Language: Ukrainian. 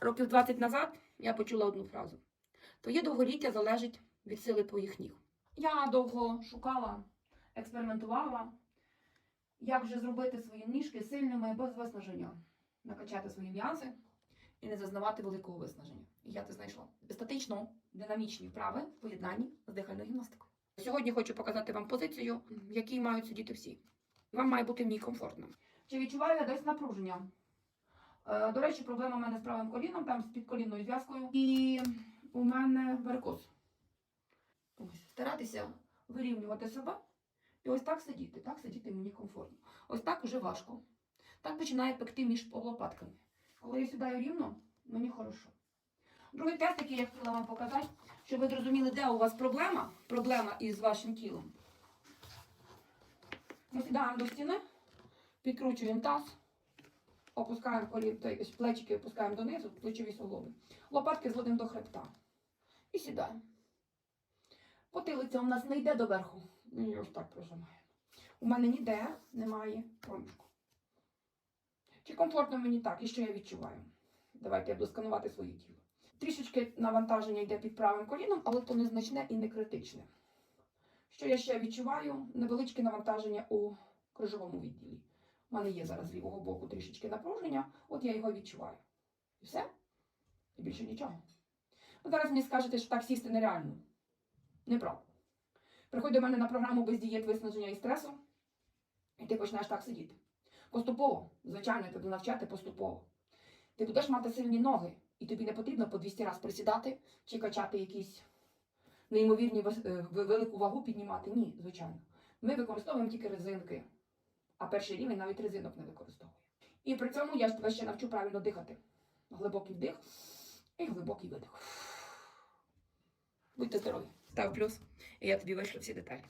Років 20 назад я почула одну фразу: Твоє довголіття залежить від сили твоїх ніг. Я довго шукала, експериментувала, як же зробити свої ніжки сильними без виснаження, накачати свої м'язи і не зазнавати великого виснаження. І я це знайшла. Статично динамічні вправи в поєднанні з дихальною гімнастикою. Сьогодні хочу показати вам позицію, в якій мають сидіти всі. Вам має бути в ній комфортно. Чи відчуваю я десь напруження? Е, До речі, проблема в мене з правим коліном, там з підколінною зв'язкою. І у мене варикоз. Ось, старатися вирівнювати себе. І ось так сидіти. Так сидіти мені комфортно. Ось так уже важко. Так починає пекти між лопатками. Коли я сідаю рівно, мені хорошо. Другий тест, який я хотіла вам показати, щоб ви зрозуміли, де у вас проблема, проблема із вашим тілом. Ми сідаємо до стіни, підкручуємо таз, опускаємо колін, плечики опускаємо донизу, плечові суглоби. Лопатки зводимо до хребта. І сідаємо. Потилиця у нас не йде доверху. Її ось так прижимаємо. У мене ніде немає проміжку. Чи комфортно мені так? І що я відчуваю? Давайте я буду сканувати своє тіло. Трішечки навантаження йде під правим коліном, але то незначне і не критичне. Що я ще відчуваю? Невеличке навантаження у крижовому відділі. У мене є зараз з лівого боку трішечки напруження, от я його відчуваю. І все? І більше нічого. Ви зараз мені скажете, що так сісти нереально. Неправда. Приходь до мене на програму без дієт виснаження і стресу, і ти почнеш так сидіти. Поступово, звичайно, я тебе навчати поступово. Ти будеш мати сильні ноги, і тобі не потрібно по 200 разів присідати чи качати якісь неймовірні е, велику вагу піднімати. Ні, звичайно. Ми використовуємо тільки резинки, а перший рівень навіть резинок не використовує. І при цьому я ще навчу правильно дихати. Глибокий вдих і глибокий видих. Будьте здорові. Став плюс, і я тобі вийшлю всі деталі.